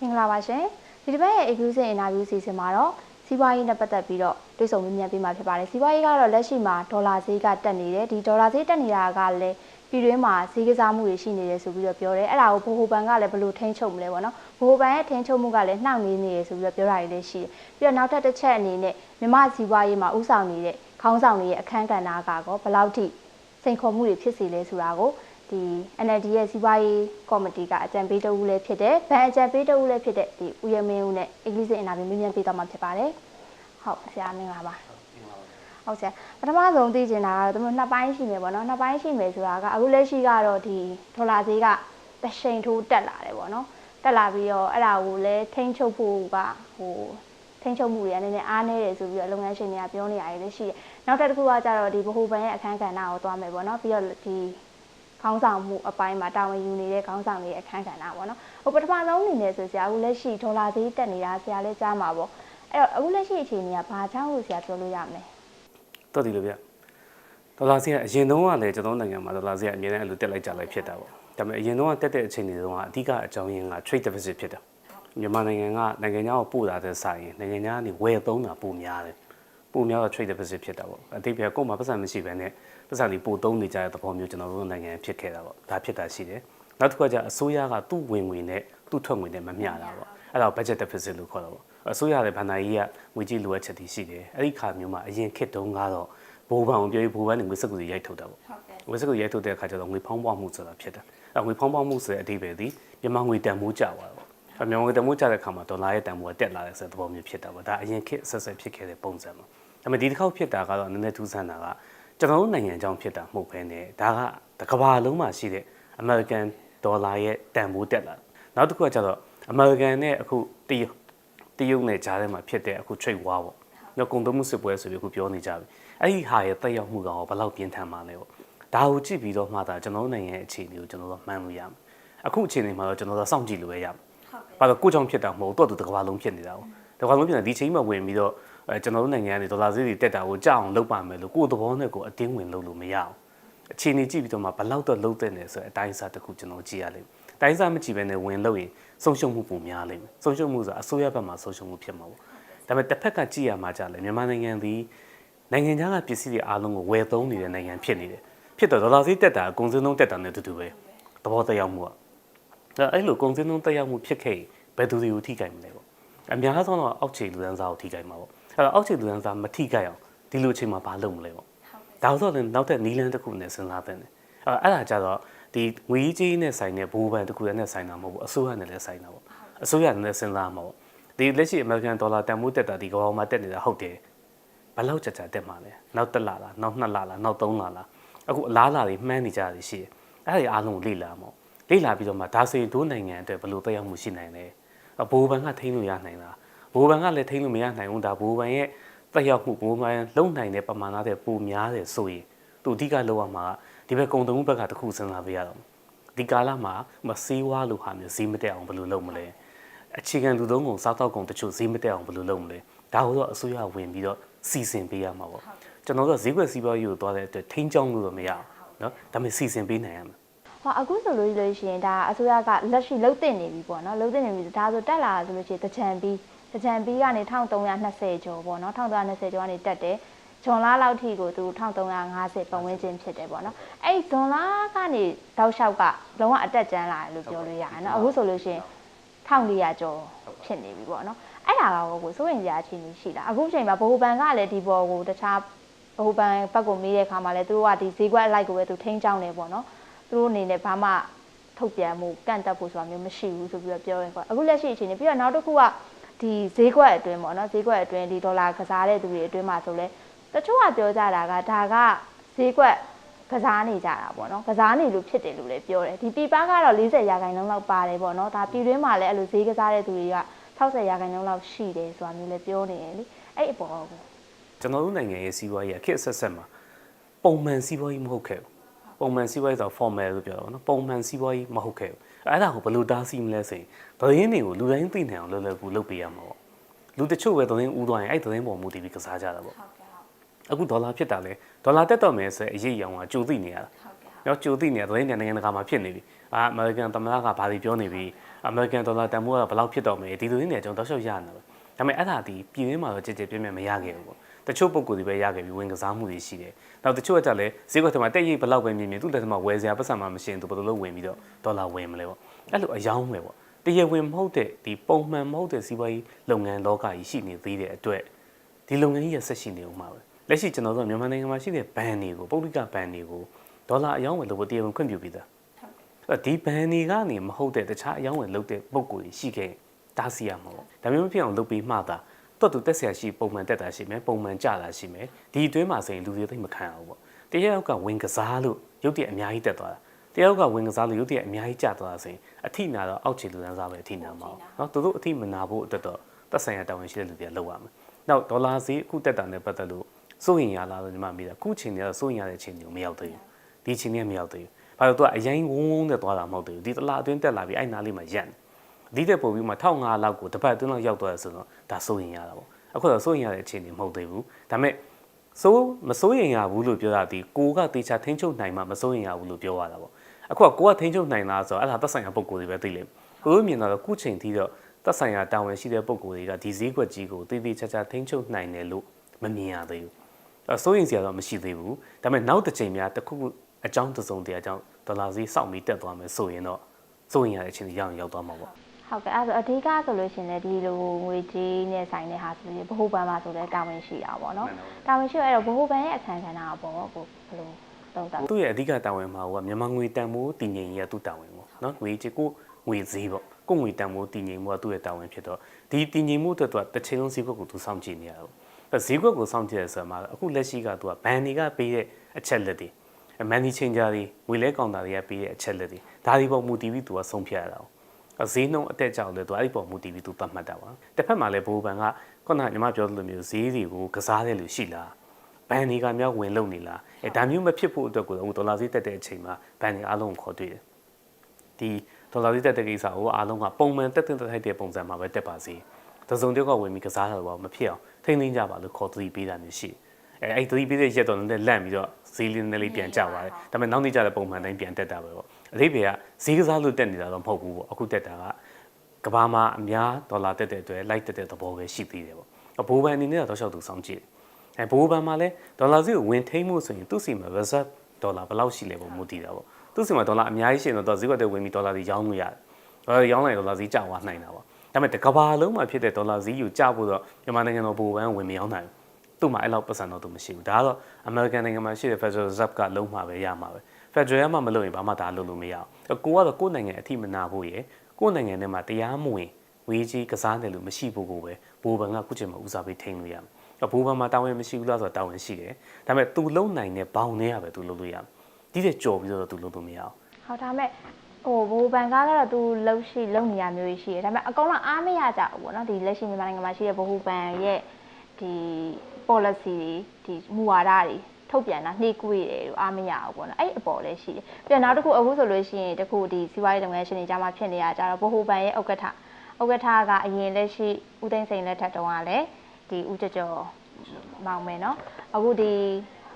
မင်္ဂလာပါရှင်ဒီတစ်ပတ်ရဲ့ exclusive interview စီစဉ်မှာတော့စီးပွားရေးနဲ့ပတ်သက်ပြီးတော့တွေ့ဆုံမေးမြန်းပေးမှာဖြစ်ပါတယ်စီးပွားရေးကတော့လက်ရှိမှာဒေါ်လာဈေးကတက်နေတယ်ဒီဒေါ်လာဈေးတက်နေတာကလည်းပြည်တွင်းမှာဈေးကစားမှုတွေရှိနေတယ်ဆိုပြီးတော့ပြောတယ်အဲ့ဒါကိုဘိုဟိုဘန်ကလည်းဘယ်လိုထိန်းချုပ်မလဲပေါ့နော်ဘိုဟိုဘန်ရဲ့ထိန်းချုပ်မှုကလည်းနှောင့်နှေးနေတယ်ဆိုပြီးတော့ပြောတာတွေလည်းရှိတယ်ပြီးတော့နောက်ထပ်တစ်ချက်အနေနဲ့မြမစီးပွားရေးမှာဥဆောင်နေတဲ့ခေါင်းဆောင်တွေရဲ့အခန်းကဏ္ဍကတော့ဘယ်လောက်ထိစိန်ခေါ်မှုတွေဖြစ်စေလဲဆိုတာကို ဒီ NLD ရဲ့စီးပွားရေးကော်မတီကအကြံပေးတဦးလည်းဖြစ်တယ်။ဗန်အကြံပေးတဦးလည်းဖြစ်တဲ့ဒီဦးရမင်းဦးနဲ့ English အင်တာဗျူးမြင်မြန်ပေးသွားမှာဖြစ်ပါတယ်။ဟုတ်ဆရာမင်္ဂလာပါ။ဟုတ်ဆရာပထမဆုံးသိချင်တာကတော့သူတို့နှစ်ပိုင်းရှိမယ်ပေါ့နော်။နှစ်ပိုင်းရှိမယ်ဆိုတာကအခုလက်ရှိကတော့ဒီဒေါ်လာဈေးကတစ်ချိန်ထိုးတက်လာတယ်ပေါ့နော်။တက်လာပြီးတော့အဲ့ဒါကိုလည်းထိန်းချုပ်ဖို့ကဟိုထိန်းချုပ်မှုတွေကနည်းနည်းအားနည်းတယ်ဆိုပြီးတော့လုပ်ငန်းရှင်တွေကပြောနေရတယ်လည်းရှိတယ်။နောက်တစ်ခုကကြတော့ဒီဗဟိုဘဏ်ရဲ့အခန်းကဏ္ဍကိုသွားမယ်ပေါ့နော်။ပြီးတော့ဒီ ခေါင်းဆောင်မှုအပိုင်းမှာတာဝန်ယူနေတဲ့ခေါင်းဆောင်တွေရဲ့အခန်းကဏ္ဍပေါ့နော်။ဟိုပထမဆုံးအနေနဲ့ဆိုဆရာအခုလက်ရှိဒေါ်လာဈေးတက်နေတာဆရာလည်းကြားမှာပေါ့။အဲ့တော့အခုလက်ရှိအခြေအနေကဘာကြောင့်လို့ဆရာပြောလို့ရမလဲတော်တယ်လို့ဗျဒေါ်လာဈေးကအရင်တုန်းကလည်းကျွန်တော်နိုင်ငံမှာဒေါ်လာဈေးကအမြဲတမ်းအဲ့လိုတက်လိုက်ကြလိုက်ဖြစ်တာပေါ့ဒါပေမဲ့အရင်တုန်းကတက်တဲ့အချိန်တွေတုန်းကအဓိကအကြောင်းရင်းက trade deficit ဖြစ်တာမြန်မာနိုင်ငံကနိုင်ငံခြားကိုပို့တာတဲ့ဆိုင်ရင်နိုင်ငံခြားကနေဝယ်သုံးတာပိုများတယ်ပိုများတော့ trade deficit ဖြစ်တာပေါ့အတိတ်ကကိုယ်မှာပတ်စံမရှိဘဲနဲ့ ပတ်စံတွေပိုသုံးနေကြတဲ့သဘောမျိုးကျွန်တော်တို့နိုင်ငံဖြစ်ခဲ့တာပေါ့ဒါဖြစ်တာရှိတယ်နောက်တစ်ခုကကျအစိုးရကသူ့ဝင်ငွေနဲ့သူ့ထွက်ငွေနဲ့မမျှတာပေါ့အဲ့ဒါကို budget deficit လို့ခေါ်တာပေါ့အစိုးရရဲ့ဘဏ္ဍာရေးကငွေကြီးလိုအပ်ချက်တွေရှိတယ်အဲ့ဒီခါမျိုးမှာအရင်ခေတ်တုန်းကတော့ဘိုးဘဏ်ကိုပြောပြီးဘိုးဘဏ်နဲ့ငွေစက္ကူတွေရိုက်ထုတ်တာပေါ့ဟုတ်ကဲ့ငွေစက္ကူရိုက်ထုတ်တဲ့အခါကျတော့ငွေဖောင်းပွားမှုဆိုတာဖြစ်တယ်အဲ့ငွေဖောင်းပွားမှုဆိုတဲ့အဓိပ္ပာယ်ဒီမြန်မာငွေတန်ဖိုးကျသွားတော့အဲ့မြန်မာငွေတန်ဖိုးကျတဲ့အခါမှာဒေါ်လာရဲ့တန်ဖိုးကတက်လာတဲ့ဆိုတဲ့သဘောမျိုးဖြစ်တာပေါ့ဒါအရင်ခေတ်ဆက်ဆက်ဖြစ်ခဲ့တဲ့ပုံစံပေါ့ဒါပေမဲ့ဒီတစ်ခေါက်ဖြစ်တာကတော့နည်းနည်းထူးဆန်းတာက ကျွန်တော်တို့နိုင်ငံအကြောင်းဖြစ်တာမဟုတ်ဘဲနဲ့ဒါကတစ်ကမ္ဘာလုံးမှာရှိတဲ့ American ဒေါ်လာရဲ့တန်ဖိုးတက်လာနောက်တစ်ခုကကျတော့ American နဲ့အခုတရုတ်တရုတ်နဲ့ကြားထဲမှာဖြစ်တဲ့အခု trade war ပေါ့နော်ကုန်သွယ်မှုစစ်ပွဲဆိုပြီးအခုပြောနေကြပြီအဲ့ဒီဟာရဲ့တက်ရောက်မှုကောင်ဘယ်လောက်ပြင်းထန်မှာလဲပေါ့ဒါကိုကြည့်ပြီးတော့မှသာကျွန်တော်တို့နိုင်ငံရဲ့အခြေအနေကိုကျွန်တော်တို့မှန်းလို့ရမယ်အခုအခြေအနေမှာတော့ကျွန်တော်တို့စောင့်ကြည့်လို့ပဲရမယ်ဘာလို့ကိုကြောင့်ဖြစ်တာမဟုတ်တော့သူတစ်ကမ္ဘာလုံးဖြစ်နေတာပေါ့တစ်ကမ္ဘာလုံးဖြစ်နေဒီချိန်မှာဝင်ပြီးတော့ အဲကျွန်တော်တို့နိုင်ငံကနေဒေါ်လာဈေးတွေတက်တာကိုကြောက်အောင်လုပ်ပါမယ်လို့ကိုယ်သဘောနဲ့ကိုယ်အတင်းဝင်လုပ်လို့မရအောင်အခြေအနေကြည့်ပြီးတော့မှဘလောက်တော့လုံးတဲ့နေဆိုတဲ့အတိုင်းအစားတစ်ခုကျွန်တော်ကြည့်ရလိမ့်မယ်တိုင်းစားမကြည့်ဘဲနဲ့ဝင်လို့ရင်ဆုံးရှုံးမှုပုံများလိမ့်မယ်ဆုံးရှုံးမှုဆိုတာအစိုးရဘက်မှာဆုံးရှုံးမှုဖြစ်မှာပေါ့ဒါပေမဲ့တစ်ဖက်ကကြည့်ရမှာကြလဲမြန်မာနိုင်ငံသည်နိုင်ငံခြားကပစ္စည်းတွေအားလုံးကိုဝယ်သုံးနေတဲ့နိုင်ငံဖြစ်နေတယ်ဖြစ်တော့ဒေါ်လာဈေးတက်တာအကုန်စင်းလုံးတက်တာနဲ့တူတူပဲသဘောတရားမှုကအဲ့အဲ့လိုကုန်စည်နှုန်းတက်ရောက်မှုဖြစ်ခဲ့ရင်ဘယ်သူတွေကိုထိခိုက်မလဲပေါ့အများဆုံးတော့အောက်ခြေလူဒန်းစားကိုထိခိုက်မှာပေါ့ အဲ့တော့အောက်ခြေလူဒန်းစားမထိခိုက်အောင်ဒီလိုအချိန်မှာဘာလုပ်မလဲပေါ့ဒါဆိုတော့လည်းနောက်တဲ့နီးလန်းတစ်ခုနဲ့စဉ်းစားတဲ့တယ်အဲ့အဲ့ဒါကြတော့ဒီငွေကြီးနဲ့ဆိုင်တဲ့ဘူဘန်တစ်ခုနဲ့ဆိုင်တာမဟုတ်ဘူးအစိုးရနဲ့လည်းဆိုင်တာပေါ့အစိုးရနဲ့လည်းစဉ်းစားမှာပေါ့ဒီလက်ရှိ American Dollar တန်ဖိုးတက်တာဒီကမ္ဘာမှာတက်နေတာဟုတ်တယ်ဘယ်လောက်ကြာကြာတက်မှာလဲနောက်တစ်လလားနောက်နှစ်လလားနောက်သုံးလလားအခုအလားအလာတွေမှန်းနေကြရရှိတယ်အဲ့ဒီအားလုံးကိုလေ့လာမှာပေါ့လေ့လာပြီးတော့မှဒါဆိုရင်ဒိုးနိုင်ငံအတွက်ဘယ်လိုတက်ရောက်မှုရှိနိုင်လဲဘိုးဘန်ကထိန်းလို့ရနိုင်လား ဘိုးဘန်ကလည်းထိန်းလို့မရနိုင်ဘူးဒါဘိုးဘန်ရဲ့တက်ရောက်မှုဘိုးဘန်လုံနိုင်တဲ့ပမာဏတဲ့ပိုများတယ်ဆိုရင်သူအဓိကလောက်ရမှာကဒီဘက်ကုံတုံးဘက်ကတစ်ခုစဉ်းစားပေးရတော့ဒီကာလမှာမစေးဝါလို့ဟာမျိုးဈေးမတက်အောင်ဘယ်လိုလုပ်မလဲအခြေခံလူသုံးကုန်စားတော့ကုန်တချို့ဈေးမတက်အောင်ဘယ်လိုလုပ်မလဲဒါကိုတော့အစိုးရဝင်ပြီးတော့စီစဉ်ပေးရမှာပေါ့ကျွန်တော်တို့ကဈေးကွက်စီးပွားရေးကိုသွားတဲ့အတွက်ထိန်းချောင်းလို့တော့မရဘူးเนาะဒါပေမဲ့စီစဉ်ပေးနိုင်ရမှာ ဟောအခုဆိုလို့လို့ရှိရင်ဒါအစိုးရကလက်ရှိလှုပ်တင်နေပြီပေါ့နော်လှုပ်တင်နေပြီဒါဆိုတက်လာဆိုလို့ရှိရင်တချံပြီး တချံပြီးကနေ1320ကျော်ပေါ့နော်1320ကျော်ကနေတက်တယ်ဂျွန်လာလောက်ထိကိုသူ1350ပတ်ဝန်းကျင်ဖြစ်တယ်ပေါ့နော်အဲ့ဒီဂျွန်လာကနေတောက်လျှောက်ကလုံးဝအတက်ကျန်းလာတယ်လို့ပြောလို့ရတယ်နော်အခုဆိုလို့ရှိရင်1400ကျော်ဖြစ်နေပြီပေါ့နော်အဲ့ဒါကတော့ကိုစိုးရင်ကြာအခြေအနေရှိလားအခုချိန်မှာဘိုးဘန်ကလည်းဒီဘောကိုတခြားဘိုးဘန်ဘက်ကိုမေးတဲ့အခါမှာလည်းသူတို့ကဒီဈေးကွက်အလိုက်ကိုပဲသူထိန်းချောင်းနေပေါ့နော်သူတို့အနေနဲ့ဘာမှထုတ်ပြန်မှုကန့်တက်ဖို့ဆိုတာမျိုးမရှိဘူးဆိုပြီးတော့ပြောရင်ကွာအခုလက်ရှိအခြေအနေပြီးတော့နောက်တစ်ခုက ဒီဈေးကွက်အတွင်းပေါ့နော်ဈေးကွက်အတွင်းဒီဒေါ်လာကစားတဲ့သူတွေအတွင်းမှာဆိုလဲတချို့ကပြောကြတာကဒါကဈေးကွက်ကစားနေကြတာပေါ့နော်ကစားနေလို့ဖြစ်တယ်လို့လည်းပြောတယ်ဒီပြပကတော့40ရာခိုင်နှုန်းလောက်ပါတယ်ပေါ့နော်ဒါပြည်တွင်းမှာလည်းအဲ့လိုဈေးကစားတဲ့သူတွေက60ရာခိုင်နှုန်းလောက်ရှိတယ်ဆိုတာမျိုးလည်းပြောနေတယ်လေအဲ့အပေါ်ကိုကျွန်တော်တို့နိုင်ငံရဲ့စီးပွားရေးအခက်အဆက်ဆက်မှာပုံမှန်စီးပွားရေးမဟုတ်ခဲ့ဘူးပုံမှန်စီးပွားရေးဆို formal လို့ပြောတာပေါ့နော်ပုံမှန်စီးပွားရေးမဟုတ်ခဲ့ဘူး အဲ့ဒါကိုဘယ်လိုတားဆီးမလဲဆိုရင်သတင်းတွေကိုလူတိုင်းသိနိုင်အောင်လွယ်လွယ်ကူလုပ်ပေးရမှာပေါ့လူတချို့ပဲသတင်းဥသွားရင်အဲ့သတင်းပေါ်မူတည်ပြီးကစားကြတာပေါ့အခုဒေါ်လာဖြစ်တာလဲဒေါ်လာတက်တော့မယ်ဆိုရင်အရေးအယောင်ကကြိုသိနေရတာနော်ကြိုသိနေတယ်သတင်းနဲ့နိုင်ငံတကာမှာဖြစ်နေပြီအာအမေရိကန်သမ္မတကဘာတွေပြောနေပြီအမေရိကန်ဒေါ်လာတန်ဖိုးကဘယ်လောက်ဖြစ်တော့မလဲဒီလိုလေးနေကျွန်တော်တောက်လျှောက်ရနေတာပဲဒါပေမဲ့အဲ့ဒါဒီပြည်တွင်းမှာတော့ကြည်ကြည်ပြည့်ပြည့်မရခဲ့ဘူးပေါ့ တချို့ပုံကိုယ်တွေပဲရခဲ့ပြီးဝင်ကစားမှုတွေရှိတယ်နောက်တချို့ကကြလည်းဈေးကွက်ထဲမှာတက်ရိပ်ဘယ်လောက်ပဲမြင်မြင်သူ့လက်ထဲမှာဝယ်စရာပတ်စံမှမရှိရင်သူဘယ်လိုလုပ်ဝင်ပြီးတော့ဒေါ်လာဝင်မလဲပေါ့အဲ့လိုအယောင်းပဲပေါ့တရားဝင်မဟုတ်တဲ့ဒီပုံမှန်မဟုတ်တဲ့စီးပွားရေးလုပ်ငန်းလောကကြီးရှိနေသေးတဲ့အတွက်ဒီလုပ်ငန်းကြီးရဆက်ရှိနေအောင်ပါပဲလက်ရှိကျွန်တော်တို့မြန်မာနိုင်ငံမှာရှိတဲ့ဘဏ်တွေကိုပုဂ္ဂလိကဘဏ်တွေကိုဒေါ်လာအယောင်းဝယ်လို့တရားဝင်ခွင့်ပြုပြီးသားအဲ့တော့ဒီဘန်တွေကနေမဟုတ်တဲ့တခြားအယောင်းဝင်လုပ်တဲ့ပုံကိုယ်ကြီးရှိခဲ့တားစီရမှာပေါ့ဒါမျိုးမဖြစ်အောင်လုပ်ပြီးမှသာ တော်တူတက်ဆရာရှိပုံမှန်တက်တာရှိမယ်ပုံမှန်ကြတာရှိမယ်ဒီအတွင်းမှာဆိုရင်လူတွေသိပ်မခံအောင်ပေါ့တရက်ယောက်ကဝင်ကစားလို့ရုပ်တရက်အများကြီးတက်သွားတာတရက်ယောက်ကဝင်ကစားလို့ရုပ်တရက်အများကြီးကျသွားတာဆိုရင်အထိနာတော့အောက်ခြေလူတန်းစားပဲအထိနာမှာပေါ့နော်သူတို့အထိမနာဖို့အတွက်တော့သက်ဆိုင်ရာတာဝန်ရှိတဲ့လူတွေကလုပ်ရမယ်နောက်ဒေါ်လာဈေးအခုတက်တာနဲ့ပတ်သက်လို့စိုးရင်ရလားလို့ညီမမိတာအခုချိန်တွေကတော့စိုးရင်ရတဲ့ချိန်တွေကိုမရောက်သေးဘူးဒီချိန်တွေကမရောက်သေးဘူးဘာလို့သူကအရင်ဝုန်းဝုန်းနဲ့သွားတာမဟုတ်သေးဘူးဒီတလားအတွင်းတက်လာပြီးအဲ့နားလေးမှာရက်နေ ဒီတဲ့ပုံပြီးမှ1500လောက်ကိုတစ်ပတ်အတွင်းလောက်ရောက်သွားရဆိုတော့ဒါစိုးရင်ရတာပေါ့အခုတော့စိုးရင်ရတဲ့အခြေအနေမဟုတ်သေးဘူးဒါပေမဲ့စိုးမစိုးရင်ရဘူးလို့ပြောတာဒီကိုကတေချာထိန်းချုပ်နိုင်မှမစိုးရင်ရဘူးလို့ပြောရတာပေါ့အခုကကိုကထိန်းချုပ်နိုင်လားဆိုတော့အဲ့ဒါသက်ဆိုင်ရာပုံကိုယ်တွေပဲသိလိမ့်ကိုတို့မြင်တော့ခုချိန်ထိတော့သက်ဆိုင်ရာတာဝန်ရှိတဲ့ပုံကိုယ်တွေကဒီဈေးကွက်ကြီးကိုတည်တည်ချာချာထိန်းချုပ်နိုင်တယ်လို့မမြင်ရသေးဘူးအဲ့စိုးရင်စရာတော့မရှိသေးဘူးဒါပေမဲ့နောက်တစ်ချိန်များတစ်ခုခုအကြောင်းတစ်စုံတည်းအကြောင်းဒေါ်လာဈေးစောင့်ပြီးတက်သွားမယ်ဆိုရင်တော့စိုးရင်ရတဲ့အချိန်ကြီးရောက်ရင်ရောက်သွားမှာပေါ့ ဟုတ်ကဲ့အဲ့ဒါဆိုအဓိကဆိုလို့ရှရင်လည်းဒီလိုငွေကြေးနဲ့ဆိုင်တဲ့ဟာဆိုရင်ဘ ਹੁ ဘဏ်မှာဆိုလည်းတာဝန်ရှိတာပေါ့နော်တာဝန်ရှိရအဲ့တော့ဘ ਹੁ ဘဏ်ရဲ့အခမ်းကဏ္ဍအပေါ်ကိုဘယ်လိုသုံးသပ်လဲသူ့ရဲ့အဓိကတာဝန်မှာကမြန်မာငွေတန်ဖိုးတည်ငြိမ်ရေးကသူ့တာဝန်ပေါ့နော်ငွေကြေးကိုငွေဈေးပေါ့ကိုငွေတန်ဖိုးတည်ငြိမ်မှုကသူ့ရဲ့တာဝန်ဖြစ်တော့ဒီတည်ငြိမ်မှုအတွက်သူကတစ်ချိန်လုံးဈေးကွက်ကိုသူစောင့်ကြည့်နေရတော့အဲဈေးကွက်ကိုစောင့်ကြည့်ရဆိုမှာအခုလက်ရှိကသူကဘန်တွေကပေးတဲ့အချက်လက်တွေမန်နီချင်းဂျာတွေငွေလဲကောင်တာတွေကပေးတဲ့အချက်လက်တွေဒါဒီပေါ်မူတည်ပြီးသူကဆုံးဖြတ်ရတာ ဈေးနှုန်းအတက်ကြောက်လဲသူအဲ့ဒီပေါ်မူတည်ပြီးသူသတ်မှတ်တာပါတစ်ဖက်မှာလည်းဘိုးဘန်ကခုနကညီမပြောသလိုမျိုးဈေးတွေကိုကစားတဲ့လူရှိလားဘန်တွေကမြောက်ဝင်လုံနေလားအဲဒါမျိုးမဖြစ်ဖို့အတွက်ကိုအခုဒေါ်လာဈေးတက်တဲ့အချိန်မှာဘန်တွေအားလုံးကိုခေါ်တွေ့တယ်ဒီဒေါ်လာဈေးတက်တဲ့ကိစ္စကိုအားလုံးကပုံမှန်တက်တဲ့ထိုက်တဲ့ပုံစံမှာပဲတက်ပါစေတစုံတစ်ယောက်ကဝင်ပြီးကစားတာတော့မဖြစ်အောင်ထိမ့်သိမ်းကြပါလို့ခေါ်သတိပေးတာမျိုးရှိအဲအဲ့သတိပေးတဲ့ရက်တော့လည်းလန့်ပြီးတော့ဈေးလေးနည်းလေးပြန်ကျသွားတယ်ဒါပေမဲ့နောက်နေ့ကျတဲ့ပုံမှန်တိုင်းပြန်တက်တာပဲပေါ့အသေးပေကဈေးကစားလို့တက်နေတာတော့မဟုတ်ဘူးပေါ့အခုတက်တာကကဘာမှာအများဒေါ်လာတက်တဲ့အတွက်လိုက်တက်တဲ့သဘောပဲရှိသေးတယ်ပေါ့ဘိုးဘန်အနေနဲ့တော့တောက်လျှောက်သူစောင့်ကြည့်တယ်အဲဘိုးဘန်မှာလည်းဒေါ်လာဈေးကိုဝင်ထိန်းမှုဆိုရင်သူ့စီမှာ reserve ဒေါ်လာဘယ်လောက်ရှိလဲပုံမူတည်တာပေါ့သူ့စီမှာဒေါ်လာအများကြီးရှိရင်တော့ဈေးကွက်တွေဝင်ပြီးဒေါ်လာတွေရောင်းလို့ရတယ်ဒေါ်လာရောင်းလိုက်ဒေါ်လာဈေးကျသွားနိုင်တာပေါ့ဒါပေမဲ့တစ်ကဘာလုံးမှာဖြစ်တဲ့ဒေါ်လာဈေးကိုကျဖို့တော့မြန်မာနိုင်ငံတော်ဘိုးဘန်ဝင်မရောင်းနိုင်ဘူးသူ့မှာအဲ့လောက်ပတ်စံတော့သူမရှိဘူးဒါကတော့ American နိုင်ငံမှာရှိတဲ့ Federal Reserve ကလုံးမှာပဲရမှာပဲ Federal ကမှမလုပ်ရင်ဘာမှဒါလုပ်လို့မရအောင်ကိုကတော့ကိုယ့်နိုင်ငံအထိမနာဖို့ရယ်ကိုယ့်နိုင်ငံထဲမှာတရားမဝင်ဝေးကြီးကစားတယ်လို့မရှိဖို့ကိုပဲဘိုးဘန်ကခုချိန်မှာဦးစားပေးထိန်းလို့ရမယ်အဘူဘာမှာတာဝန်မရှိဘူးလားဆိုတော့တာဝန်ရှိတယ်ဒါပေမဲ့ तू လုံနိုင်တဲ့ဘောင်ထဲကပဲ तू လုပ်လို့ရမယ်ဒီတဲ့ကြော်ပြီးတော့ तू လုပ်လို့မရအောင် ဟုတ်ဒါမဲ့ဟိုဘိုးဘန်ကားကတော့သူလှုပ်ရှိလုံနေရမျိုးကြီးရှိတယ်ဒါပေမဲ့အကောင်လုံးအားမရကြဘူးပေါ့နော်ဒီလက်ရှိမြန်မာနိုင်ငံမှာရှိတဲ့ဘ ਹੁ ဘန်ရဲ့ဒီ policy တွေဒီမူဝါဒတွေ ထုတ်ပြန်တာနှိကွေးတယ်လို့အားမရဘူးပေါ့နော်အဲ့အပေါ်လည်းရှိတယ်ပြီးတော့နောက်တစ်ခုအခုဆိုလို့ရှိရင်တခုဒီစီးပွားရေးလုပ်ငန်းရှင်တွေကြားမှာဖြစ်နေရကြတော့ဘ ਹੁ ဘန်ရဲ့ဥက္ကဋ္ဌဥက္ကဋ္ဌကအရင်လက်ရှိဦးသိန်းစိန်လက်ထက်တုန်းကလည်းဒီဦးကျော်ကျော်မောင်မယ်နော်အခုဒီ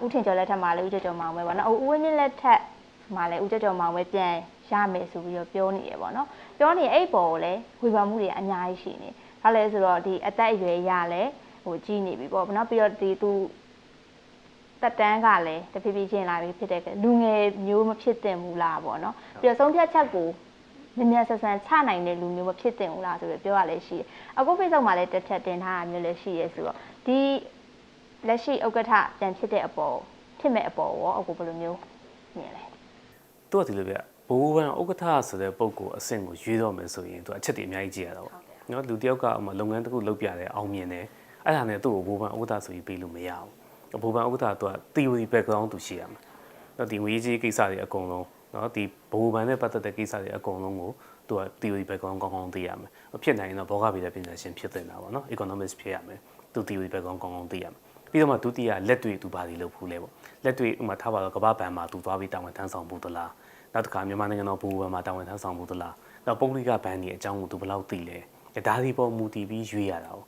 ဦးထင်ကျော်လက်ထက်မှာလည်းဦးကျော်ကျော်မောင်မယ်ပေါ့နော်အခုဦးဝင်းမြင့်လက်ထက်မှာလည်းဦးကျော်ကျော်မောင်ပဲပြန်ရမယ်ဆိုပြီးတော့ပြောနေရပေါ့နော်ပြောနေအဲ့ပေါ်ကိုလည်းဝေဖန်မှုတွေအများကြီးရှိနေဒါလည်းဆိုတော့ဒီအသက်အရွယ်ရလဲဟိုကြီးနေပြီပေါ့နော်ပြီးတော့ဒီသူ တက်တန်းကလည်းတဖြည်းဖြည်းချင်းလာပြီးဖြစ်တဲ့ကလူငယ်မျိုးမဖြစ်သင့်ဘူးလားပေါ့နော်ပြီးတော့ဆုံးဖြတ်ချက်ကိုမြင်မြန်ဆန်ဆန်ချနိုင်တဲ့လူမျိုးမဖြစ်သင့်ဘူးလားဆိုပြီးပြောရလဲရှိတယ်အခု Facebook မှာလည်းတစ်ချက်တင်ထားတာမျိုးလည်းရှိရဲဆိုတော့ဒီလက်ရှိဥက္ကဋ္ဌပြန်ဖြစ်တဲ့အပေါ်ဖြစ်မဲ့အပေါ်ရောအခုဘယ်လိုမျိုးမြင်လဲသူကဒီလိုပြဘိုးဘန်ဥက္ကဋ္ဌဆိုတဲ့ပုံကိုအဆင့်ကိုရွေးတော့မယ်ဆိုရင်သူအချက်တွေအများကြီးကြည့်ရတာပေါ့နော်လူတစ်ယောက်ကဟိုမှာလုပ်ငန်းတစ်ခုလုပ်ပြတယ်အောင်မြင်တယ်အဲ့ဒါနဲ့သူ့ကိုဘိုးဘန်ဥက္ကဋ္ဌဆိုပြီးပေးလို့မရဘူး ဘိုးဘန်ဥက္ကဋ္ဌကသူက theory background သူရှိရမှာနော်ဒီငွေကြီးကိစ္စတွေအကုန်လုံးနော်ဒီဘိုးဘန်နဲ့ပတ်သက်တဲ့ကိစ္စတွေအကုန်လုံးကိုသူက theory background ကောင်းကောင်းသိရမယ်ဖြစ်နိုင်ရင်တော့ဘောဂဗေဒပညာရှင်ဖြစ်တင်တာပေါ့နော် economist ဖြစ်ရမယ်သူ theory background ကောင်းကောင်းသိရမယ်ပြီးတော့မှဒုတိယလက်တွေ့သူဘာတွေလုပ်ဖူးလဲပေါ့လက်တွေ့ဥမာထားပါတော့ကမ္ဘာဘဏ်မှာသူသွားပြီးတာဝန်ထမ်းဆောင်ဖို့သလားနောက်တစ်ခါမြန်မာနိုင်ငံတော်ဘူဘဏ်မှာတာဝန်ထမ်းဆောင်ဖို့သလားနောက်ပုဂ္ဂလိကဘဏ်ကြီးအကြောင်းကိုသူဘယ်လောက်သိလဲဒါဒီပေါ်မူတည်ပြီးရွေးရတာ哦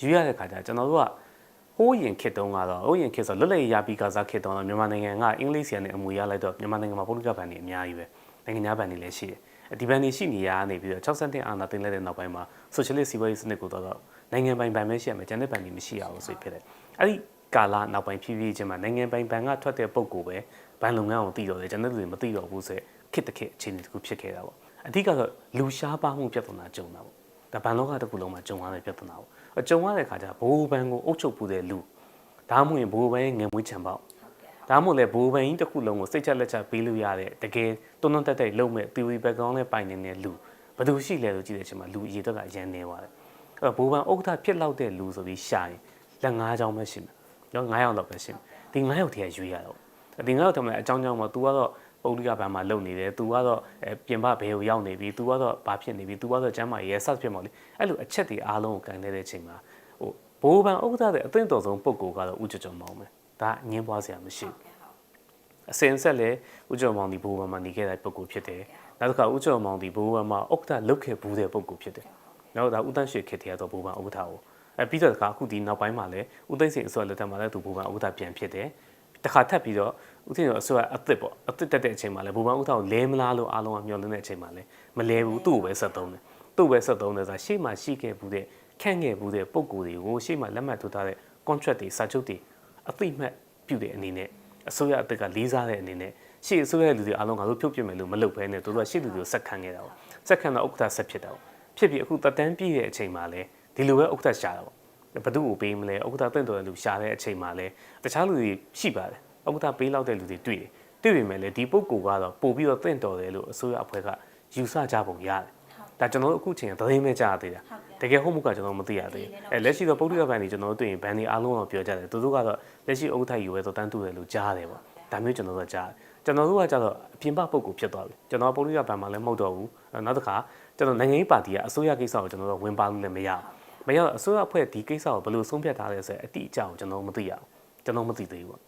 ရွေးရတဲ့ခါကျကျွန်တော်တို့က ဟိုးရင်ခေတ်တုန်းကတော့ဟိုးရင်ခေတ်ဆိုလွတ်လပ်ရေးရပြီးကစားခေတ်တုန်းကမြန်မာနိုင်ငံကအင်္ဂလိပ်ဆီကနေအမူရလိုက်တော့မြန်မာနိုင်ငံမှာပုဂ္ဂလိကဘဏ်တွေအများကြီးပဲနိုင်ငံခြားဘဏ်တွေလည်းရှိတယ်ဒီဘန်နေရှိနေရကနေပြီးတော့62အာဏာသိမ်းလိုက်တဲ့နောက်ပိုင်းမှာ socialist စီးပွားရေးစနစ်ကိုတော့နိုင်ငံပိုင်ဘဏ်ပဲရှိရမယ်ကျန်တဲ့ဘဏ်တွေမရှိရဘူးဆိုဖြစ်တယ်အဲ့ဒီကာလနောက်ပိုင်းဖြည်းဖြည်းချင်းမှာနိုင်ငံပိုင်ဘဏ်ကထွက်တဲ့ပုံကိုပဲဘဏ်လုပ်ငန်းကိုတည်တော့တယ်ကျန်တဲ့လူတွေမတည်တော့ဘူးဆိုခစ်တခစ်အခြေအနေတခုဖြစ်ခဲ့တာပေါ့အဓိကတော့လူရှားပါမှုပြဿနာကြုံတာပေါ့ ဒါဘဏ်လောကတစ်ခုလုံးမှာကြုံရတဲ့ပြဿနာပေါ့အကြုံရတဲ့ခါကျဘိုးဘဏ်ကိုအုပ်ချုပ်ပူတဲ့လူဒါမှမဟုတ်ဘိုးဘဏ်ရဲ့ငွေမွေးချံပေါက်ဒါမှမဟုတ်လေဘိုးဘဏ်ကြီးတစ်ခုလုံးကိုစိတ်ချက်လက်ချက်ပေးလို့ရတဲ့တကယ်တွန်းတွန်းတက်တက်လုံးမဲ့ theory background နဲ့ပိုင်နေတဲ့လူဘယ်သူရှိလဲလို့ကြည့်တဲ့အချိန်မှာလူအရေးတော့ကအရင်နေပါတယ်အဲ့တော့ဘိုးဘဏ်ဥက္ကဋ္ဌဖြစ်လောက်တဲ့လူဆိုပြီးရှာရင်လက်၅ချောင်းပဲရှိမယ်နော်9ယောက်လောက်ပဲရှိမယ်ဒီ9ယောက်တည်းရွေးရတော့ဒီ9ယောက်တည်းမှာအကြောင်းကြောင်းမှာ तू ကတော့ ပုဂ္ဂလိကဘဏ်မှာလုပ်နေတယ်သူကတော့ပြင်ပဘယ်ကိုရောက်နေပြီသူကတော့ဘာဖြစ်နေပြီသူကတော့ကျမ်းမာရေးဆက်ဖြစ်မော်လေအဲ့လိုအချက်တွေအားလုံးကိုကန်တဲ့အချိန်မှာဟိုဘိုးဘဏ်ဥက္ကဋ္ဌတဲ့အသင့်တော်ဆုံးပုဂ္ဂိုလ်ကတော့ဦးကျော်ကျော်မောင်ပဲဒါငင်းပွားစရာမရှိဘူးအစင်ဆက်လေဦးကျော်မောင်ဒီဘိုးဘဏ်မှာနေခဲ့တဲ့ပုဂ္ဂိုလ်ဖြစ်တယ်နောက်တစ်ခါဦးကျော်မောင်ဒီဘိုးဘဏ်မှာဥက္ကဋ္ဌလုပ်ခဲ့ဘူးတဲ့ပုဂ္ဂိုလ်ဖြစ်တယ်နောက်ဒါဦးတန်းရွှေခေတ္တရတော့ဘိုးဘဏ်ဥက္ကဋ္ဌကိုအဲပြီးတော့တခါအခုဒီနောက်ပိုင်းမှာလည်းဦးသိန်းစိန်အစိုးရလက်ထက်မှာလည်းသူဘိုးဘဏ်ဥက္ကဋ္ဌပြန်ဖြစ်တယ်တခါထပ်ပြီးတော့ ဦးသိန်းတော်အစိုးရအသစ်ပေါ့အသစ်တက်တဲ့အချိန်မှာလည်းဘူပန်ဦးထောက်လဲမလားလို့အားလုံးကမျှော်လင့်တဲ့အချိန်မှာလည်းမလဲဘူးသူ့ကိုပဲဆက်သုံးတယ်သူ့ပဲဆက်သုံးတယ်ဆိုတာရှေ့မှာရှိခဲ့ဘူးတဲ့ခန့်ခဲ့ဘူးတဲ့ပုံကိုယ်တွေကိုရှေ့မှာလက်မှတ်ထိုးထားတဲ့ contract တွေစာချုပ်တွေအသိမှတ်ပြုတဲ့အနေနဲ့အစိုးရအသစ်ကလေးစားတဲ့အနေနဲ့ရှေ့အစိုးရလူတွေအားလုံးကလို့ဖြုတ်ပြမယ်လို့မလုပ်ဘဲနဲ့သူတို့ကရှေ့လူတွေကိုဆက်ခံခဲ့တာပေါ့ဆက်ခံတော့ဥက္ကဋ္ဌဆက်ဖြစ်တာပေါ့ဖြစ်ပြီးအခုတက်တန်းပြည့်တဲ့အချိန်မှာလည်းဒီလိုပဲဥက္ကဋ္ဌရှာတာပေါ့ဘယ်သူ့ကိုပေးမလဲဥက္ကဋ္ဌတင့်တော်တဲ့လူရှာတဲ့အချိန်မှာလည်းတခြားလူတွေရှိပါတယ် ဥက္ကဋ္ဌပေးလောက်တဲ့လူတွေတွေ့တယ်တွေ့ပေမဲ့လည်းဒီပုံကိုကတော့ပို့ပြီးတော့တင့်တော်တယ်လို့အစိုးရအဖွဲ့ကယူဆကြပုံရတယ်ဒါကျွန်တော်တို့အခုချိန်ကသတင်းပဲကြားသေးတာတကယ်ဟုတ်မှုကကျွန်တော်မသိရသေးဘူးအဲလက်ရှိတော့ပုဂ္ဂလိကဘဏ်တွေကျွန်တော်တို့တွေ့ရင်ဘဏ်တွေအားလုံးတော့ပြောကြတယ်သူတို့ကတော့လက်ရှိဥက္ကဋ္ဌယူရဲတော့တန်းတူတယ်လို့ကြားတယ်ပေါ့ဒါမျိုးကျွန်တော်တို့ကြားတယ်ကျွန်တော်တို့ကကြတော့အပြင်ပပုဂ္ဂိုလ်ဖြစ်သွားပြီကျွန်တော်ပုဂ္ဂလိကဘဏ်မှာလည်းမဟုတ်တော့ဘူးနောက်တစ်ခါကျွန်တော်နိုင်ငံရေးပါတီကအစိုးရကိစ္စကိုကျွန်တော်တို့ဝင်ပါလို့လည်းမရဘူးမရတော့အစိုးရအဖွဲ့ဒီကိစ္စကိုဘယ်လိုဆုံးဖြတ်ထားလဲဆိုရင်အတိအကျကိုကျွန်တော်မသိရဘူးကျွန်တော်မသိသေးဘူးပေါ့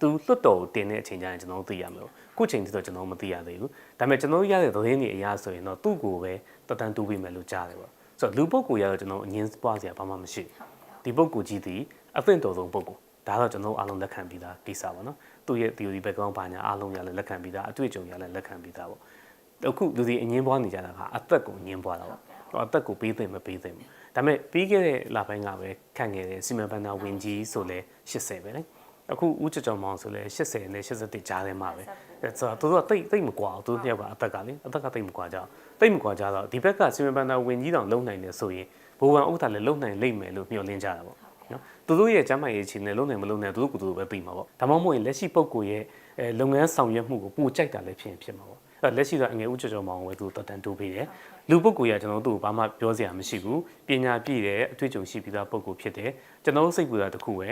သူလွတ်တော်ကိုတင်တဲ့အချိန်ကျရင်ကျွန်တော်သိရမယ်။ခုချိန်ထိတော့ကျွန်တော်မသိရသေးဘူး။ဒါပေမဲ့ကျွန်တော်ရတဲ့သတင်းတွေအရဆိုရင်တော့သူ့ကိုပဲတတန်တူပေးမယ်လို့ကြားတယ်ပေါ့။ဆိုတော့လူပုဂ္ဂိုလ်ရတော့ကျွန်တော်အငင်းပွားစရာဘာမှမရှိဘူး။ဒီပုဂ္ဂိုလ်ကြီးဒီအသင့်တော်ဆုံးပုဂ္ဂိုလ်ဒါတော့ကျွန်တော်အားလုံးလက်ခံပြီးသားကိစ္စပါနော်။သူ့ရဲ့ theory background ဘာညာအားလုံးရလည်းလက်ခံပြီးသားအတွေ့အကြုံရလည်းလက်ခံပြီးသားပေါ့။အခုလူတွေအငင်းပွားနေကြတာကအသက်ကိုအငင်းပွားတာပေါ့။အသက်ကိုပေးသိမပေးသိဘူး။ဒါပေမဲ့ပြီးခဲ့တဲ့လပိုင်းကပဲခံခဲ့တဲ့စီမံဘဏ္ဍာဝင်ကြီးဆိုလဲ80ပဲလေ။ အခုဦးကျော်ကျော်မောင်ဆိုလဲ80နဲ့81ကြားထဲမှာပဲအဲဆိုတော့သူတို့ကတိတ်တိတ်မကွာဘူးသူတို့နှစ်ယောက်ကအသက်ကလေအသက်ကတိတ်မကွာကြအောင်တိတ်မကွာကြတော့ဒီဘက်ကစီမံဘဏ္ဍာဝင်ကြီးတောင်လုံနိုင်တယ်ဆိုရင်ဘိုးဘန်ဥက္ကဋ္ဌလည်းလုံနိုင်လိမ့်မယ်လို့မျှော်လင့်ကြတာပေါ့နော်သူတို့ရဲ့ကျမ်းမာရေးချင်းနဲ့လုံနိုင်မလုံနိုင်သူတို့ကသူတို့ပဲပြီးမှာပေါ့ဒါမှမဟုတ်ရင်လက်ရှိပုံကိုရဲ့အဲလုပ်ငန်းဆောင်ရွက်မှုကိုပိုကြိုက်တာလည်းဖြစ်ရင်ဖြစ်မှာပေါ့အဲလက်ရှိတော့အငယ်ဦးကျော်ကျော်မောင်ဝဲသူတော်တန်တိုးပေးတယ်လူပုဂ္ဂိုလ်ရကျွန်တော်တို့ဘာမှပြောစရာမရှိဘူးပညာပြည့်တယ်အတွေ့အကြုံရှိပြီးသားပုဂ္ဂိုလ်ဖြစ်တယ်ကျွန်တော်စိတ်ပူတာတခုပဲ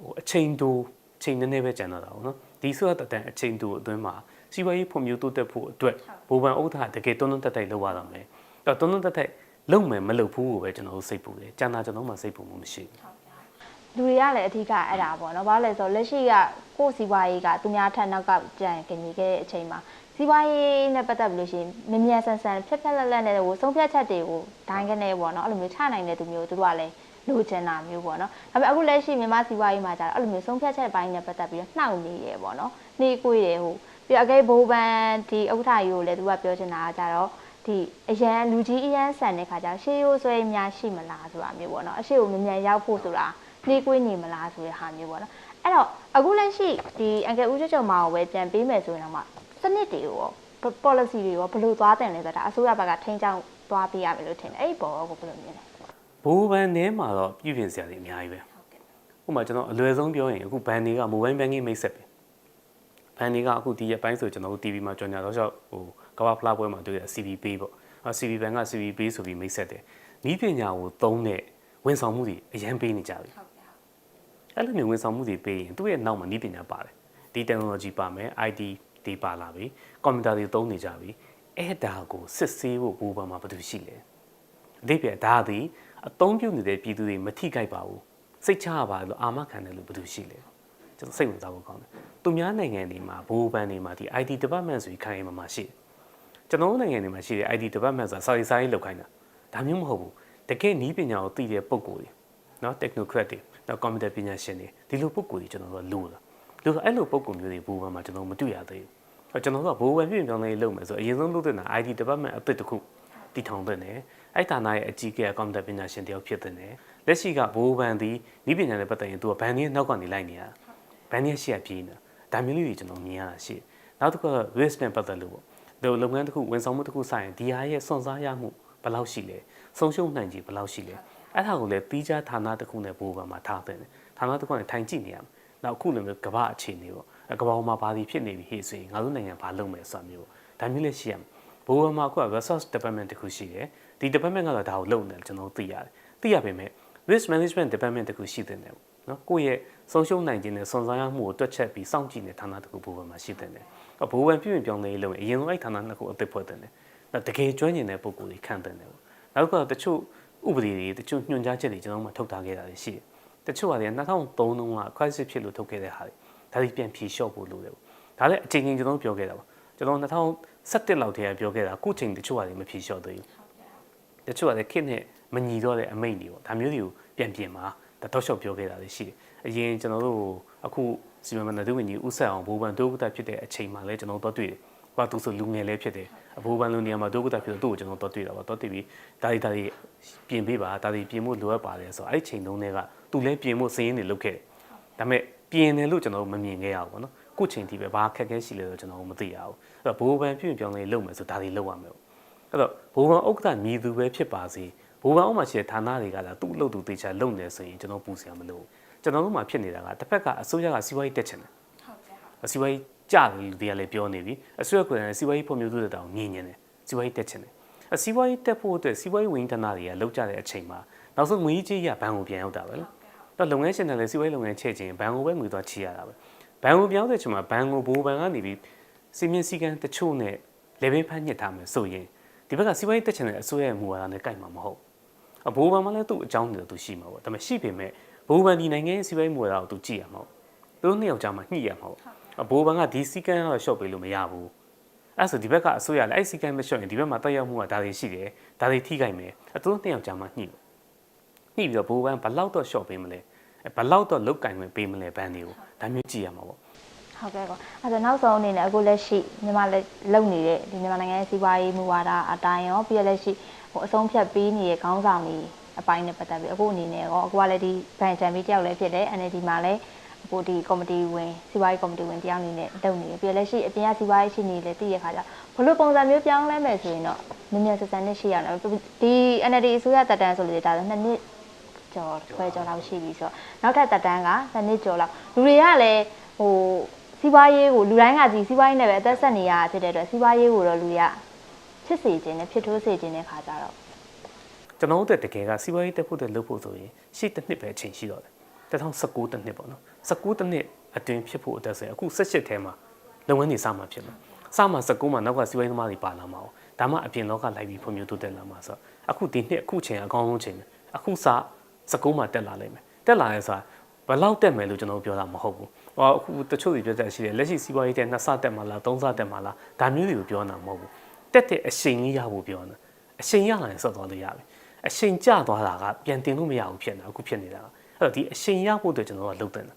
ဟိုအချိန်တိုး ချိန်နည်းနည်းပဲကျန်တော့တာပေါ့နော်ဒီဆိုတဲ့အတန်အချိန်တူအတွင်းမှာစီးပွားရေးဖွံ့ဖြိုးတိုးတက်ဖို့အတွက်ဘူပန်ဥဒ္ဒါတကယ်တွန်းတွန်းတက်တက်လုပ်ရတာမယ်အဲ့တွန်းတွန်းတက်တက်လုပ်မယ်မလုပ်ဘူးကိုပဲကျွန်တော်တို့စိတ်ပူတယ်ကျန်တာကျွန်တော်မှစိတ်ပူမှုမရှိဘူးလူတွေကလည်းအထူးကအဲ့ဒါပေါ့နော်ဘာလဲဆိုတော့လက်ရှိကကိုယ်စီပွားရေးကသူများထက်နောက်ကကြံကြင်ကြီးခဲ့တဲ့အချိန်မှာစီပွားရေးနဲ့ပတ်သက်ပြီးလို့ရှိရင်မမြန်ဆန်ဆန်ဖြက်ဖြက်လက်လက်နဲ့ဟိုဆုံးဖြတ်ချက်တွေကိုဒိုင်းကနေပေါ့နော်အဲ့လိုမျိုးချနိုင်တဲ့သူမျိုးတို့ကလည်း လိုချင်တာမျိုးပေါ့နော်ဒါပေမဲ့အခုလက်ရှိမြန်မာစီးပွားရေးမှာကျတော့အဲ့လိုမျိုးဆုံးဖြတ်ချက်ပိုင်းနဲ့ပတ်သက်ပြီးတော့နှောင့်နေရပေါ့နော်နှေးကွေးတယ်ဟိုပြီးတော့အကဲဘိုးဘန်ဒီဥက္ကဋ္ဌကြီးကိုလည်းသူကပြောချင်တာကကြတော့ဒီအရန်လူကြီးအရန်ဆန်တဲ့ခါကျရှေးရိုးဆွဲများရှိမလားဆိုတာမျိုးပေါ့နော်အရှိကိုမြန်မြန်ရောက်ဖို့ဆိုတာနှေးကွေးနေမလားဆိုတဲ့ဟာမျိုးပေါ့နော်အဲ့တော့အခုလက်ရှိဒီအကဲဦးကျော်ကျော်မာကိုပဲပြန်ပေးမယ်ဆိုရင်တော့စနစ်တွေရော policy တွေရောဘယ်လိုသွားတင်လဲဆိုတာအစိုးရဘက်ကထိန်းချောင်းသွားပေးရမယ်လို့ထင်တယ်အဲ့ဒီပေါ်ကိုဘယ်လိုမြင်လဲ ဘိုးဘန်ထဲမှာတော့ပြုပြင်စရာတွေအများကြီးပဲဥပမာကျွန်တော်အလွယ်ဆုံးပြောရင်အခုဘန်တွေက mobile banking မိတ်ဆက်ပဲဘန်တွေကအခုဒီရက်ပိုင်းဆိုကျွန်တော်တို့ TV မှာကြော်ညာတော့ဟိုကမ္ဘာဖလားပွဲမှာတွေ့ရ CB Pay ပေါ့အဲ CB ဘန်က CB Pay ဆိုပြီးမိတ်ဆက်တယ်နီးပညာကိုသုံးတဲ့ဝန်ဆောင်မှုတွေအရန်ပေးနေကြပြီအဲ့လိုမျိုးဝန်ဆောင်မှုတွေပေးရင်သူ့ရဲ့နောက်မှာနီးပညာပါတယ်ဒီ technology ပါမယ် ID တွေပါလာပြီကွန်ပျူတာတွေသုံးနေကြပြီအဲ့ဒါကိုစစ်ဆေးဖို့ဘူပန်မှာဘာလို့ရှိလဲအဓိပ္ပာယ်ဒါသည် အသုံးပြုနေတဲ့ပြည်သူတွေမထိခိုက်ပါဘူးစိတ်ချရပါလို့အာမခံတယ်လို့ဘယ်သူရှိလဲကျွန်တော်စိတ်ဝင်စားဖို့ကောင်းတယ်သူများနိုင်ငံတွေမှာဘိုးဘန်းတွေမှာဒီ IT department ဆိုပြီးခိုင်းရမှာရှိတယ်ကျွန်တော်နိုင်ငံတွေမှာရှိတဲ့ IT department ဆိုတာစာရေးစာရေးလုပ်ခိုင်းတာဒါမျိုးမဟုတ်ဘူးတကယ်နီးပညာကိုသိတဲ့ပုံကိုယ်တွေနော် technocrat တွေနော် computer ပညာရှင်တွေဒီလိုပုံကိုယ်တွေကျွန်တော်တို့လိုတာလို့အဲ့လိုပုံကိုယ်မျိုးတွေဘူပန်းမှာကျွန်တော်မတွေ့ရသေးဘူးအဲ့ကျွန်တော်တို့ကဘိုးဘန်ပြင်ပြောင်းလဲလုပ်မယ်ဆိုအရင်ဆုံးလုပ်တဲ့နာ IT department အသစ်တစ်ခုတည်ထောင်တဲ့နယ် အဲ့ဌာနရဲ့အကြီးအကဲကွန်ပျူတာပညာရှင်တယောက်ဖြစ်တဲ့နယ်လက်ရှိကဘိုးဘန်ဒီဤပညာနဲ့ပတ်သက်ရင်သူကဘန်ဒီရဲ့နောက်ကနေလိုက်နေရဘန်ဒီရဲ့ရှေ့ကပြေးနေတာဒါမျိုးလေးတွေကျွန်တော်မြင်ရတာရှိနောက်တစ်ခုက risk နဲ့ပတ်သက်လို့ပေါ့ဒီလုပ်ငန်းတစ်ခုဝန်ဆောင်မှုတစ်ခုဆိုင်ရင်ဒီဟာရဲ့စွန့်စားရမှုဘယ်လောက်ရှိလဲဆုံးရှုံးနိုင်ကြီးဘယ်လောက်ရှိလဲအဲ့ဒါကိုလည်းတီးခြားဌာနတစ်ခုနဲ့ဘိုးဘန်မှာထားတဲ့ဌာနတစ်ခုနဲ့ထိုင်ကြည့်နေရမယ်နောက်အခုလိုမျိုးကမ္ဘာအခြေအနေပေါ့ကမ္ဘာမှာဘာတွေဖြစ်နေပြီဟေ့ဆိုရင်ငါတို့နိုင်ငံဘာလုပ်မယ်ဆိုတာမျိုးဒါမျိုးလည်းရှိရမယ်ဘိုးဘန်မှာအခုက resource department တစ်ခုရှိတယ် ဒီ department ကတော့ဒါကိုလုပ်နေတယ်ကျွန်တော်သိရတယ်သိရပေမဲ့ risk management department တခုရှိတဲ့နယ်နော်ကိုယ့်ရဲ့ဆုံးရှုံးနိုင်ခြင်းနဲ့စွန့်စားရမှုကိုတွက်ချက်ပြီးစောင့်ကြည့်နေဌာနတခုဘိုးဘန်မှာရှိတဲ့နယ်အဘိုးဘန်ပြည်ပြောင်းလဲလို့အရင်ဆုံးအဲ့ဌာနနှစ်ခုအသစ်ဖွဲ့တဲ့နယ်နော်တကယ်ကျွမ်းကျင်တဲ့ပုံကိုယ်တွေခံတဲ့နယ်ပေါ့နောက်တစ်ခုကတချို့ဥပဒေတွေတချို့ညွှန်ကြားချက်တွေကျွန်တော်မှထုတ်ထားခဲ့တာရှိတယ်တချို့ဟာတွေ2003တုန်းက crisis ဖြစ်လို့ထုတ်ခဲ့တဲ့ဟာတွေဒါတွေပြန်ဖြေလျှော့ဖို့လိုတယ်ပေါ့ဒါလည်းအချိန်ချင်းကျွန်တော်ပြောခဲ့တာပါကျွန်တော်2017လောက်တည်းကပြောခဲ့တာအခုချိန်တချို့ဟာတွေမဖြေလျှော့သေးဘူး တချို့ဟာတွေခစ်နဲ့မညီတော့တဲ့အမိန့်တွေပေါ့ဒါမျိုးတွေကိုပြန်ပြင်မှာဒါတော့ရှော့ပြောခဲ့တာလည်းရှိတယ်အရင်ကျွန်တော်တို့အခုစီမံမနဒုဝန်ကြီးဦးဆက်အောင်ဘိုးဘန်ဒုက္ကတဖြစ်တဲ့အချိန်မှာလည်းကျွန်တော်တို့တွေ့တယ်။ဘာသူဆိုလူငယ်လည်းဖြစ်တယ်။အဘိုးဘန်လူနေရာမှာဒုက္ကတဖြစ်တော့သူ့ကိုကျွန်တော်တို့တွေ့တာပါ။တော့တွေ့ပြီးဒါဒီဒါဒီပြင်ပေးပါဒါဒီပြင်ဖို့လိုအပ်ပါတယ်ဆိုတော့အဲ့ဒီချိန်တုန်းကသူလည်းပြင်ဖို့စည်ရင်းတွေလုပ်ခဲ့တယ်။ဒါပေမဲ့ပြင်တယ်လို့ကျွန်တော်တို့မမြင်ခဲ့ရဘူးပေါ့နော်။ခုချိန်ထိပဲဘာခက်ခဲရှိလဲဆိုကျွန်တော်တို့မသိရဘူး။အဲ့တော့ဘိုးဘန်ပြင်ပြောင်းလဲလုပ်မယ်ဆိုဒါဒီလုပ်ရမယ်။ အဲ့တော့ဘိုးဘန်ဥက္ကဋ္ဌမြည်သူပဲဖြစ်ပါစေဘိုးဘန်အောက်မှာရှိတဲ့ဌာနတွေကလည်းသူ့အလုပ်သူတေချာလုပ်နေဆိုရင်ကျွန်တော်ပူစရာမလိုဘူး။ကျွန်တော်တို့မှာဖြစ်နေတာကတစ်ဖက်ကအစိုးရကစီးပွားရေးတက်ချင်တယ်။စီးပွားရေးကြတယ်လူတွေကလည်းပြောနေပြီ။အစိုးရကလည်းစီးပွားရေးဖွံ့ဖြိုးတိုးတက်တာကိုမြင်နေတယ်။စီးပွားရေးတက်ချင်တယ်။အစီးပွားရေးတက်ဖို့အတွက်စီးပွားရေးဝန်ကြီးဌာနတွေကလောက်ကြတဲ့အချိန်မှာနောက်ဆုံးငွေကြီးကြီးကဘဏ်ကိုပြန်ရောက်တာပဲလေ။တော့လုပ်ငန်းရှင်တွေလည်းစီးပွားရေးလုပ်ငန်းချဲ့ခြင်းဘဏ်ကိုပဲငွေသွားချီရတာပဲ။ဘဏ်ကိုပြောင်းတဲ့အချိန်မှာဘဏ်ကိုဘိုးဘဏ်ကနေပြီးစီမင်းစည်းကမ်းတချို့နဲ့လေဘင်းဖမ်းညစ်ထားမယ်ဆိုရင် ဒီဘက်ကစီးပွားရေးတက်ချင်တဲ့အစိုးရရဲ့မူဝါဒနဲ့ကိုက်မှာမဟုတ်။အဘိုးဘဏ်မှာလည်းသူ့အကြောင်းတွေသူရှိမှာပေါ့။ဒါပေမဲ့ရှိပေမဲ့ဘိုးဘဏ်ဒီနိုင်ငံရဲ့စီးပွားရေးမူဝါဒကိုသူကြည့်ရမှာပေါ့။သူတို့နှစ်ယောက်ကြားမှာညှိရမှာပေါ့။အဘိုးဘဏ်ကဒီစည်းကမ်းကတော့ရှော့ပေးလို့မရဘူး။အဲ့ဆိုဒီဘက်ကအစိုးရလည်းအဲ့စည်းကမ်းမရှော့ရင်ဒီဘက်မှာတက်ရောက်မှုကဒါတွေရှိတယ်။ဒါတွေထိခိုက်မယ်။အသူတို့နှစ်ယောက်ကြားမှာညှိလို့ညှိပြီးတော့ဘိုးဘဏ်ဘလောက်တော့ရှော့ပေးမလဲ။ဘလောက်တော့လုတ်ကင်ဝင်ပေးမလဲဘန်းတွေကိုဒါမျိုးကြည့်ရမှာပေါ့။ ဟုတ်ကဲ့ကောအဲ့ဒါနောက်ဆုံးအနေနဲ့အခုလက်ရှိမြန်မာလက်လုံနေတဲ့ဒီမြန်မာနိုင်ငံရဲ့စီးပွားရေးမူဝါဒအတိုင်းရောပြီးရလက်ရှိဟိုအဆုံးဖြတ်ပေးနေတဲ့ခေါင်းဆောင်တွေအပိုင်းနဲ့ပတ်သက်ပြီးအခုအနေနဲ့ရောအခုကလည်းဒီဘန်ချန်ပီတယောက်လည်းဖြစ်တယ် NLD မှာလည်းအခုဒီကော်မတီဝင်စီးပွားရေးကော်မတီဝင်တယောက်အနေနဲ့လုပ်နေတယ်ပြီးရလက်ရှိအပြင်ကစီးပွားရေးရှိနေလည်းသိရခါကျဘလို့ပုံစံမျိုးပြောင်းလဲမယ်ဆိုရင်တော့နည်းနည်းစစနဲ့ရှိရတယ်ဒီ NLD အစိုးရတက်တန်းဆိုလို့ဒါဆိုနှစ်နှစ်ကျော်ခွဲကျော်လောက်ရှိပြီဆိုတော့နောက်ထပ်တက်တန်းကနှစ်နှစ်ကျော်လောက်လူတွေကလည်းဟို စီးပွားရေးကိုလူတိုင်းကကြီးစီးပွားရေးနဲ့ပဲအသက်ဆက်နေရဖြစ်တဲ့အတွက်စီးပွားရေးကိုတော့လူတွေကဖြစ်စေခြင်းနဲ့ဖြစ်ထိုးစေခြင်းတဲ့ခါကြတော့ကျွန်တော်တို့တကယ်ကစီးပွားရေးတက်ဖို့တက်လုပ်ဖို့ဆိုရင်ရှေ့တစ်နှစ်ပဲအချိန်ရှိတော့တယ်2019တစ်နှစ်ပေါ့နော်19တစ်နှစ်အတွင်းဖြစ်ဖို့အတွက်ဆိုရင်အခု18ထဲမှာလုပ်ငန်းတွေစမှာဖြစ်မှာစမှာ19မှာနောက်ကစီးပွားရေးသမားတွေပါလာမှာ哦ဒါမှအပြင်လောကလိုက်ပြီးဖွံ့ဖြိုးတိုးတက်လာမှာဆိုအခုဒီနှစ်အခုချိန်အကောင်းဆုံးချိန်အခုစ19မှာတက်လာလိမ့်မယ်တက်လာရဲဆိုတာဘယ်လောက်တက်မယ်လို့ကျွန်တော်ပြောတာမဟုတ်ဘူး ဟောအခုတချို့တွေပြောတတ်ရှိတယ်လက်ရှိစီးပွားရေးတက်နှစ်ဆတက်မှာလားသုံးဆတက်မှာလားဒါမျိုးတွေကိုပြောတာမဟုတ်ဘူးတက်တဲ့အချိန်ကြီးရဖို့ပြောတာအချိန်ရလာရင်ဆက်သွားလို့ရပြီအချိန်ကျသွားတာကပြန်တင်လို့မရဘူးဖြစ်နေတာအခုဖြစ်နေတာအဲ့တော့ဒီအချိန်ရဖို့အတွက်ကျွန်တော်ကလုပ်တင်တာ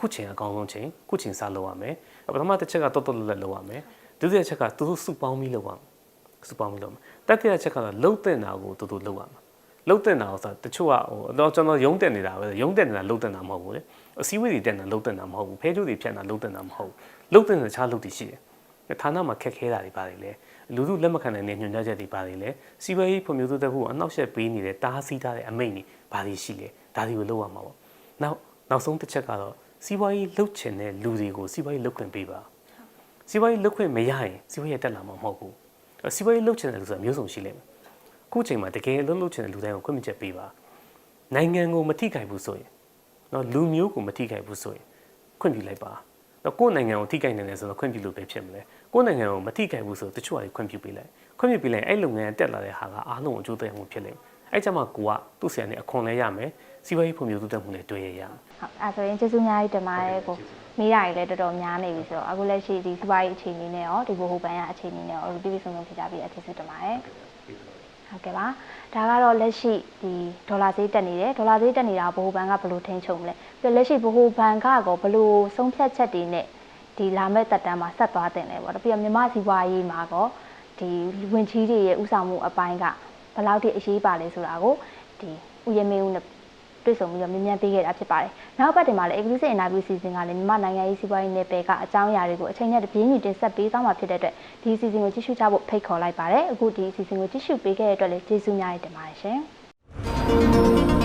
ခုချိန်အကောင်းဆုံးချိန်ခုချိန်စလုပ်ရမယ်ပထမတစ်ချက်ကတော်တော်လက်လက်လုပ်ရမယ်ဒုတိယချက်ကသူတို့စုပေါင်းပြီးလုပ်ရမယ်စုပေါင်းပြီးလုပ်မယ်တတိယချက်ကတော့လှုပ်တင်တာကိုတူတူလုပ်ရမယ်လှုပ်တင်တာဆိုတချို့ကဟိုတော့ကျွန်တော်ရုံးတင်နေတာပဲရုံးတင်နေတာလှုပ်တင်တာမဟုတ်ဘူးလေ အစည်းအဝေးတွေတင်တာလှုပ်တင်တာမဟုတ်ဘူးဖဲကျိုးတွေဖြတ်တာလှုပ်တင်တာမဟုတ်ဘူးလှုပ်တင်တဲ့ခြားလှုပ်တွေရှိတယ်ဌာနမှာခက်ခဲတာတွေပါတယ်လေလူလူလက်မခံနိုင်တဲ့ညွှန်ကြားချက်တွေပါတယ်လေစီးပွားရေးဖွံ့ဖြိုးတိုးတက်ဖို့အနှောက်အယှက်ပေးနေတဲ့တားဆီးထားတဲ့အမိန့်တွေဘာတွေရှိလဲဒါတွေကိုလုပ်ရမှာပေါ့နောက်နောက်ဆုံးတစ်ချက်ကတော့စီးပွားရေးလှုပ်ချင်တဲ့လူတွေကိုစီးပွားရေးလှုပ်ခွင့်ပေးပါစီးပွားရေးလှုပ်ခွင့်မရရင်စီးပွားရေးတက်လာမှာမဟုတ်ဘူးစီးပွားရေးလှုပ်ချင်တဲ့လူဆိုတာမျိုးစုံရှိလိမ့်မယ်ခုချိန်မှာတကယ်လှုပ်လှုပ်ချင်တဲ့လူတိုင်းကိုခွင့်မချက်ပေးပါနိုင်ငံကိုမထိခိုက်ဘူးဆိုရင် နော်လူမျိုးကိုမထိခိုက်ဘူးဆိုရင်ခွင့်ပြုလိုက်ပါတော့ကိုယ့်နိုင်ငံကိုထိခိုက်နေတယ်ဆိုတော့ခွင့်ပြုလို့ပဲဖြစ်မလဲကိုယ့်နိုင်ငံကိုမထိခိုက်ဘူးဆိုတချို့အရေးခွင့်ပြုပေးလိုက်ခွင့်ပြုပေးလိုက်အဲ့လုပ်ငန်းတက်လာတဲ့ဟာကအားလုံးအကျိုးသက်ရောက်မှုဖြစ်လိမ့်အဲ့ကြမှာကိုကသူ့ဆရာနဲ့အခွန်လဲရမယ်စီးပွားရေးဖွံ့ဖြိုးတိုးတက်မှုနဲ့တွေ့ရရမယ်ဟုတ်အဲဆိုရင်ကျေးဇူးအများကြီးတင်ပါတယ်ကိုမိတာကြီးလည်းတော်တော်များနေပြီဆိုတော့အခုလက်ရှိဒီစီးပွားရေးအခြေအနေနဲ့ရောဒီဘိုဟိုပန်ရအခြေအနေနဲ့ရောပြည့်ပြည့်စုံစုံဖြစ်ကြပြီးအထူးဆုတင်ပါတယ် ဟုတ်ကဲ့ပါဒါကတော့လက်ရှိဒီဒေါ်လာဈေးတက်နေတယ်ဒေါ်လာဈေးတက်နေတာဘိုဟိုဘန်ကဘယ်လိုထိန်းချုပ်မလဲပြီးတော့လက်ရှိဘိုဟိုဘန်ကကောဘယ်လိုဆုံးဖြတ်ချက်တွေနဲ့ဒဒီလာမဲ့တက်တန်းမှာဆက်သွားတင်တယ်ပေါ့နော်ပြီးတော့မြန်မာစီးပွားရေးမှာကောဒီဝင်ကြီးတွေရဲ့ဥဆောင်မှုအပိုင်းကဘယ်လောက်ထိအရေးပါလဲဆိုတာကိုဒီဥယျာဉ်မင်းဦးနဲ့ တွေ့ဆုံပြီးတော့မြင်မြန်ပေးခဲ့တာဖြစ်ပါတယ်နောက်ပတ်တင်မှာလည်း exclusive interview season ကလည်းမြန်မာနိုင်ငံရေးစီးပွားရေးနယ်ပယ်ကအကြောင်းအရာတွေကိုအချိန်နဲ့တပြေးညီတင်ဆက်ပေးသွားမှာဖြစ်တဲ့အတွက်ဒီ season ကိုကြည့်ရှုကြဖို့ဖိတ်ခေါ်လိုက်ပါတယ်အခုဒီ season ကိုကြည့်ရှုပေးခဲ့တဲ့အတွက်လည်းကျေးဇူးများတင်ပါတယ်ရှင်